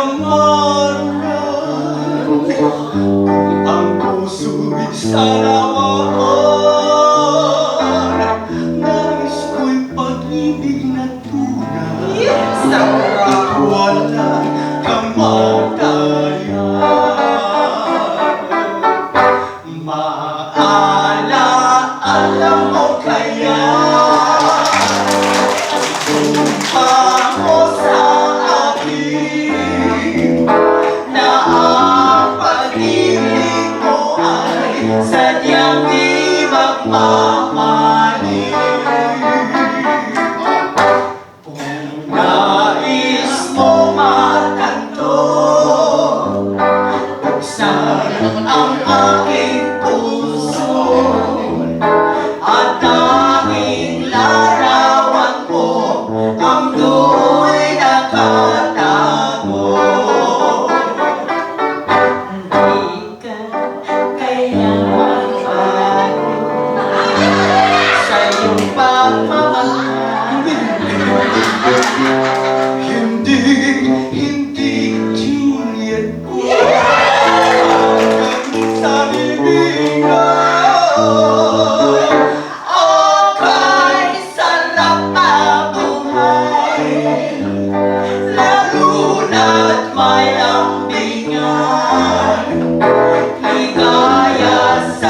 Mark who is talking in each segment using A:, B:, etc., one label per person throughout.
A: amor.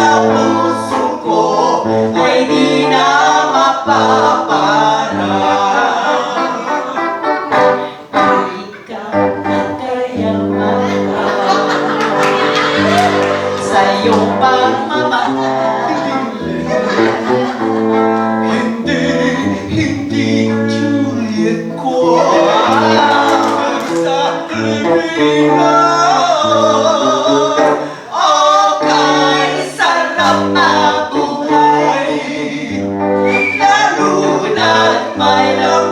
A: sa puso ko ay di na mapaparang Ikaw ang kayamanan sa iyong pagmamahal Hindi, hindi, Juliet ko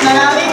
A: Cannabis.